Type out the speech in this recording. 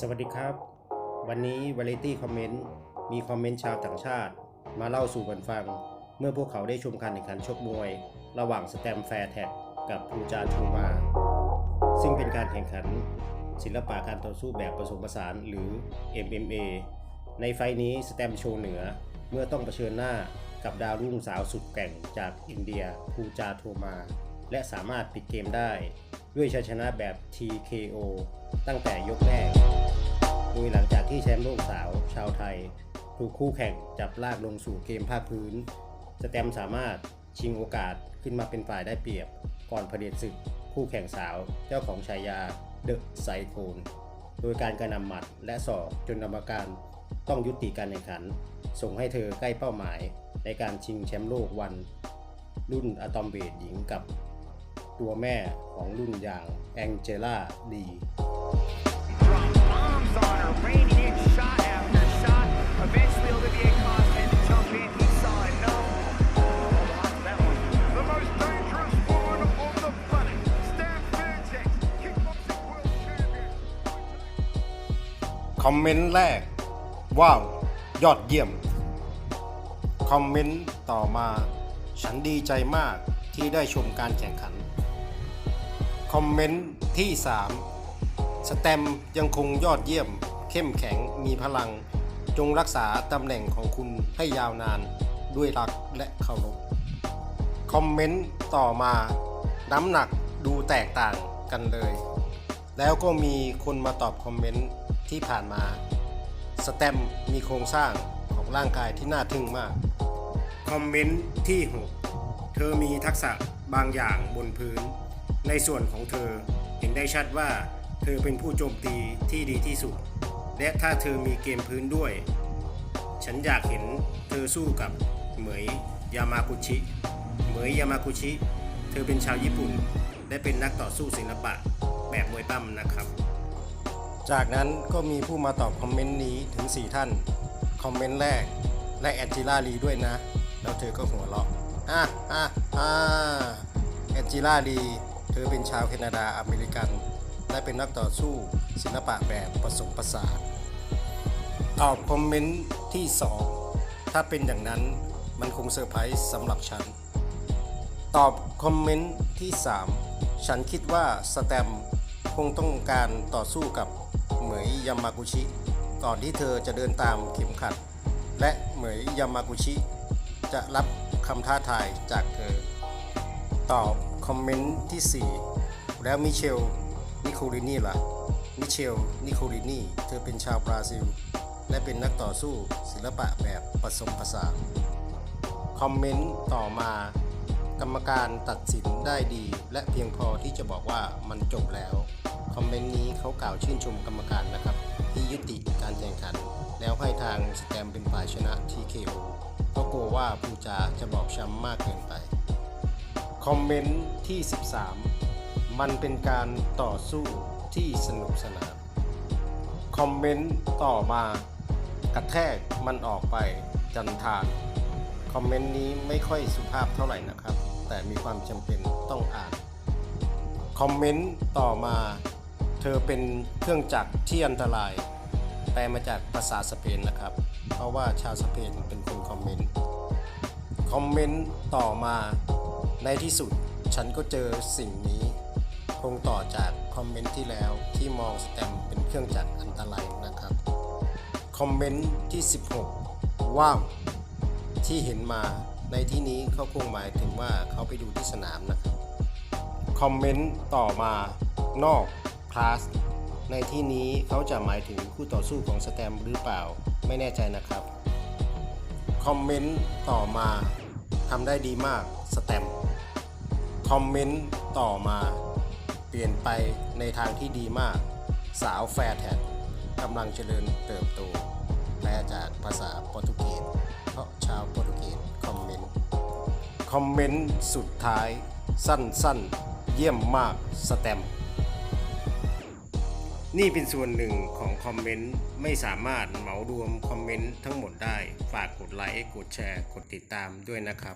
สวัสดีครับ วันนี้ Variety Comment มีคอมเมนต์ชาวต่างชาติ มาเล่าสู่กันฟัง เมื่อพวกเขาได้ชมการแข่งขันชกมวย ระหว่างสแตมแฟร์แท็กกับภูจาชูมา ซึ่งเป็นการแข่งขัน ศิลปะการต่อสู้แบบผสมผสานหรือ MMA ในไฟล์นี้สแตมโชว์เหนือเมื่อต้องเผชิญหน้ากับดาวรุ่งสาวสุดแกร่งจากอินเดียภูจาโทมา และสามารถปิดเกมได้ ด้วยชัยชนะแบบ TKO ตั้งแต่ยกแรก โดยหลังจากที่แชมป์โลกสาวชาวไทย ถูกคู่แข่งจับลากลงสู่เกมภาคพื้น สแตมสามารถชิงโอกาสขึ้นมาเป็นฝ่ายได้เปรียบ ก่อนเผด็จศึกคู่แข่งสาวเจ้าของฉายาเดอะไซโคนโดยการกระนำหมัดและศอกจนกรรมการต้องยุติการแข่งขัน ส่งให้เธอใกล้เป้าหมายในการชิงแชมป์โลกวัน รุ่นอะตอมเบดหญิงกับ ตัวแม่ของรุ่นอย่างแองเจล่าดีคอมเมนต์แรก ว้าว ยอดเยี่ยม คอมเมนต์ต่อมา ฉันดีใจมากที่ได้ชมการแข่งขัน คอมเมนต์ที่ 3 สแตมยังคงยอดเยี่ยม เข้มแข็งมีพลัง จงรักษาตำแหน่งของคุณให้ยาวนานด้วยรักและเคารพคอมเมนต์ต่อมา น้ำหนักดูแตกต่างกันเลย แล้วก็มีคนมาตอบคอมเมนต์ที่ผ่านมา สแตมมีโครงสร้างของร่างกายที่น่าทึ่งมาก คอมเมนต์ที่ 6 เธอมีทักษะบางอย่างบนพื้น ในส่วนของเธอเห็นได้ชัดว่า เธอเป็นผู้โจมตีที่ดีที่สุด และถ้าเธอมีเกมพื้นด้วย ฉันอยากเห็นเธอสู้กับเหมยยามากุชิ เหมยยามากุชิ เธอเป็นชาวญี่ปุ่น และเป็นนักต่อสู้ศิลปะแบบมวยปั้มนะครับ จากนั้นก็มีผู้มาตอบคอมเมนต์นี้ถึง 4 ท่าน คอมเมนต์แรกและแอนจิล่าลีด้วยนะ แล้วเธอก็หัวเราะอะอะอะแอนจิล่าลี เธอเป็นชาวแคนาดาอเมริกัน และเป็นนักต่อสู้ศิลปะแบบผสมผสานตอบคอมเมนต์ที่ 2 ถ้าเป็นอย่างนั้นมันคงเซอร์ไพรส์สำหรับฉัน ตอบคอมเมนต์ที่ 3 ฉันคิดว่าสแตมป์คงต้องการต่อสู้กับเหมยยามากุชิ ก่อนที่เธอจะเดินตามเข็มขัด และเหมยยามากุชิ จะรับคำท้าทายจากเธอ ตอบ คอมเมนต์ที่ 4 แล้วมิเชล นิโคลินีล่ะ มิเชล นิโคลินีเธอเป็นชาวบราซิล และเป็นนักต่อสู้ศิลปะแบบผสมผสานคอมเมนต์ต่อมา กรรมการตัดสินได้ดี และเพียงพอที่จะบอกว่ามันจบแล้ว คอมเมนต์นี้เขากล่าวชื่นชมกรรมการนะครับ ที่ยุติการแข่งขัน แล้วให้ทางสแตมเป็นฝ่ายชนะ TKO เพราะกลัวว่าผู้จาจะบอบช้ำมากเกินไป คอมเมนต์ที่ 13 มันเป็นการต่อสู้ที่สนุกสนาน คอมเมนต์ต่อมากระแทกมันออกไปจันทานคอมเมนต์นี้ไม่ค่อยสุภาพเท่าไหร่นะครับ แต่มีความจำเป็นต้องอ่าน คอมเมนต์ต่อมา เธอเป็นเครื่องจักรที่อันตราย แปลมาจากภาษาสเปนนะครับ เพราะว่าชาวสเปนเป็นคนคอมเมนต์ คอมเมนต์ต่อมา ในที่สุดฉันก็เจอสิ่งนี้ คงต่อจากคอมเมนต์ที่แล้วที่มองสแตมเป็นเครื่องจักรอันตรายนะครับ คอมเมนต์ที่ 16 ว้าว ที่เห็นมาในที่นี้เขาคงหมายถึงว่าเขาไปดูที่สนามนะครับ คอมเมนต์ต่อมานอกคลาสในที่นี้เขาจะหมายถึงคู่ต่อสู้ของสแตมหรือเปล่าไม่แน่ใจนะครับ คอมเมนต์ต่อมา ทำได้ดีมากสแตมคอมเมนต์ต่อมา เปลี่ยนไปในทางที่ดีมาก สาวแฟร์แท็กกำลังเจริญเติบโตแปลจากภาษาโปรตุเกสเพราะชาวโปรตุเกสคอมเมนต์ คอมเมนต์สุดท้าย สั้นๆ เยี่ยมมากสแตมนี่เป็นส่วนหนึ่งของคอมเมนต์ ไม่สามารถเหมารวมคอมเมนต์ทั้งหมดได้ ฝากกดไลค์ กดแชร์ กดติดตามด้วยนะครับ